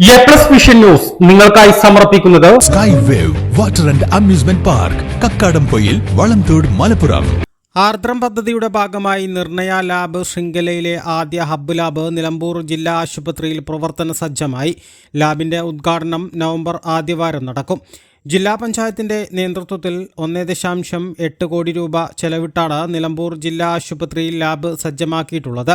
A plus vision news നിങ്ങൾക്കായി സമർപ്പിക്കുന്നത് sky wave water and amusement park Kakkadampoyil Valamthode Malappuram. Aardram പദ്ധതിയുടെ ഭാഗമായി നിർണയ ലാബ് ശൃംഖലയിലെ ആദ്യ ഹബ്ബ് ലാബ് നിലമ്പൂർ ജില്ലാ ആശുപത്രിയിൽ പ്രവർത്തന സജ്ജമായി. ലാബിന്റെ ഉദ്ഘാടനം നവംബർ ആദ്യവാരം നടക്കും. ജില്ലാ പഞ്ചായത്തിന്റെ നേതൃത്വത്തിൽ ഒന്നേ ദശാംശം എട്ട് കോടി രൂപ ചെലവിട്ടാണ് നിലമ്പൂർ ജില്ലാ ആശുപത്രിയിൽ ലാബ് സജ്ജമാക്കിയിട്ടുള്ളത്.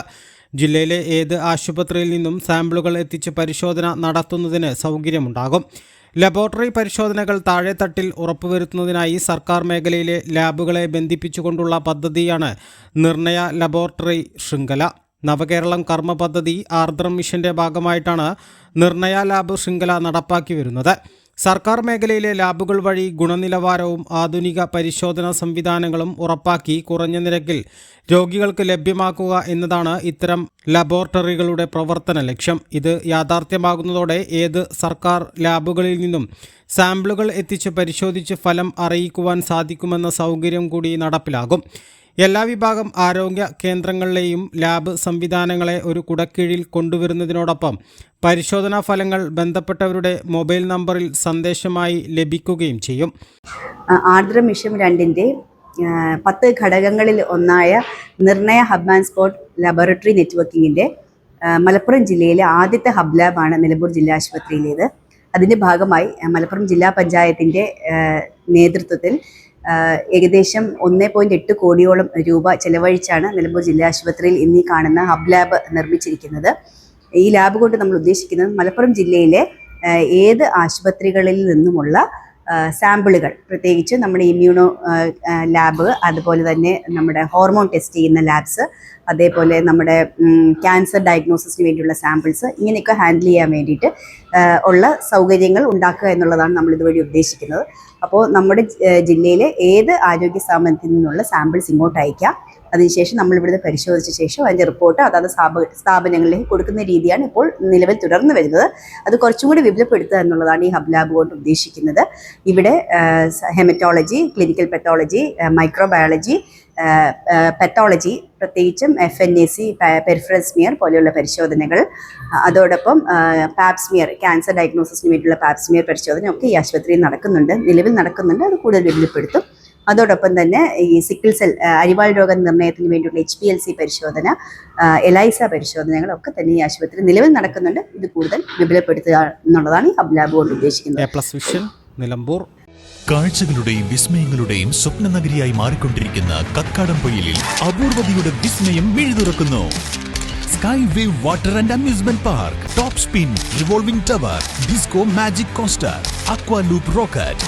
ജില്ലയിലെ ഏത് ആശുപത്രിയിൽ നിന്നും സാമ്പിളുകൾ എത്തിച്ച് പരിശോധന നടത്തുന്നതിന് സൗകര്യമുണ്ടാകും. ലബോറട്ടറി പരിശോധനകൾ താഴെത്തട്ടിൽ ഉറപ്പുവരുത്തുന്നതിനായി സർക്കാർ മേഖലയിലെ ലാബുകളെ ബന്ധിപ്പിച്ചുകൊണ്ടുള്ള പദ്ധതിയാണ് നിർണയ ലബോറട്ടറി ശൃംഖല. നവകേരളം കർമ്മ പദ്ധതി ആർദ്രം മിഷന്റെ ഭാഗമായിട്ടാണ് നിർണയ ലാബ് ശൃംഖല നടപ്പാക്കി വരുന്നത് സർക്കാർ മേഖലയിലെ ലാബുകൾ വഴി ഗുണനിലവാരവും ആധുനിക പരിശോധനാ സംവിധാനങ്ങളും ഉറപ്പാക്കി കുറഞ്ഞ നിരക്കിൽ രോഗികൾക്ക് ലഭ്യമാക്കുക എന്നതാണ് ഇത്തരം ലബോറട്ടറികളുടെ പ്രവർത്തന ലക്ഷ്യം. ഇത് യാഥാർത്ഥ്യമാകുന്നതോടെ ഏത് സർക്കാർ ലാബുകളിൽ നിന്നും സാമ്പിളുകൾ എത്തിച്ച് പരിശോധിച്ച് ഫലം അറിയിക്കുവാൻ സാധിക്കുമെന്ന സൗകര്യം കൂടി നടപ്പിലാകും. എല്ലാ വിഭാഗം ആരോഗ്യ കേന്ദ്രങ്ങളിലെയും ലാബ് സംവിധാനങ്ങളെ ഒരു കുടക്കീഴിൽ കൊണ്ടുവരുന്നതിനോടൊപ്പം പരിശോധനാ ഫലങ്ങൾ ബന്ധപ്പെട്ടവരുടെ മൊബൈൽ നമ്പറിൽ സന്ദേശമായി ലഭിക്കുകയും ചെയ്യും. ആർദ്ര മിഷൻ രണ്ടിന്റെ പത്ത് ഘടകങ്ങളിൽ ഒന്നായ Nirnaya hub and spot laboratory നെറ്റ്വർക്കിങ്ങിന്റെ Malappuram ജില്ലയിലെ ആദ്യത്തെ ഹബ് ലാബാണ് നിലമ്പൂർ ജില്ലാ ആശുപത്രിയിലേത്. അതിന്റെ ഭാഗമായി മലപ്പുറം ജില്ലാ പഞ്ചായത്തിന്റെ നേതൃത്വത്തിൽ ഏകദേശം ഒന്നേ പോയിന്റ് എട്ട് കോടിയോളം രൂപ ചെലവഴിച്ചാണ് നിലമ്പൂർ ജില്ലാ ആശുപത്രിയിൽ ഇന്നീ കാണുന്ന ഹബ് ലാബ് നിർമ്മിച്ചിരിക്കുന്നത്. ഈ ലാബ് കൊണ്ട് നമ്മൾ ഉദ്ദേശിക്കുന്നത് മലപ്പുറം ജില്ലയിലെ ഏത് ആശുപത്രികളിൽ നിന്നുമുള്ള സാമ്പിളുകൾ. പ്രത്യേകിച്ച് നമ്മുടെ ഇമ്മ്യൂണോ ലാബ് അതുപോലെ തന്നെ നമ്മുടെ ഹോർമോൺ ടെസ്റ്റ് ചെയ്യുന്ന ലാബ്സ് അതേപോലെ നമ്മുടെ ക്യാൻസർ ഡയഗ്നോസിസിന് വേണ്ടിയുള്ള സാമ്പിൾസ് ഇങ്ങനെയൊക്കെ ഹാൻഡിൽ ചെയ്യാൻ വേണ്ടിയിട്ട് ഉള്ള സൗകര്യങ്ങൾ ഉണ്ടാക്കുക എന്നുള്ളതാണ് നമ്മൾ ഇതുവഴി ഉദ്ദേശിക്കുന്നത്. അപ്പോൾ നമ്മുടെ ജില്ലയിലെ ഏത് ആരോഗ്യ സ്ഥാപനത്തിൽ നിന്നുള്ള സാമ്പിൾസ് ഇങ്ങോട്ട് അയക്കാം. അതിനുശേഷം നമ്മൾ ഇവിടുന്ന് പരിശോധിച്ച ശേഷം അതിന്റെ റിപ്പോർട്ട് അതാത് സ്ഥാപ സ്ഥാപനങ്ങളിലേക്ക് കൊടുക്കുന്ന രീതിയാണ് ഇപ്പോൾ നിലവിൽ തുടർന്ന് വരുന്നത്. അത് കുറച്ചും കൂടി വിപുലപ്പെടുത്തുക എന്നുള്ളതാണ് ഈ ഹബ് ലാബ് കൊണ്ട് ഉദ്ദേശിക്കുന്നത്. ഇവിടെ hematology clinical pathology microbiology pathology പ്രത്യേകിച്ചും F N A C peripheral smear പോലെയുള്ള പരിശോധനകൾ അതോടൊപ്പം പാപ്സ്മിയർ ക്യാൻസർ ഡയഗ്നോസിസിന് വേണ്ടിയുള്ള പാപ്സ്മിയർ പരിശോധന ഒക്കെ ഈ ആശുപത്രിയിൽ നടക്കുന്നുണ്ട്. നിലവിൽ നടക്കുന്നുണ്ട്. അത് കൂടുതൽ വിപുലപ്പെടുത്തും. അതോടൊപ്പം തന്നെ ഈ സിക്കിൾ സെൽ അരിവാൾ രോഗ നിർണയത്തിന് വേണ്ടിയുള്ള എച്ച് പി എൽ സി പരിശോധന എലൈസ പരിശോധനകളൊക്കെ തന്നെ ഈ ആശുപത്രി നിലവിൽ നടക്കുന്നുണ്ട്. ഇത് കൂടുതൽ വിപുലപ്പെടുത്തുക എന്നുള്ളതാണ് ഈ ഹബ് ലാബ് കൊണ്ട് ഉദ്ദേശിക്കുന്നത്. A plus vision Nilambur. കാഴ്ചകളുടെയും വിസ്മയങ്ങളുടെയും സ്വപ്ന നഗരിയായി മാറിക്കൊണ്ടിരിക്കുന്ന കക്കാടം പൊയിലിൽ അപൂർവതയുടെ വിസ്മയം വീഴുതുറക്കുന്നു sky wave water and amusement park top spin revolving tower disco magic coaster aqua loop rocket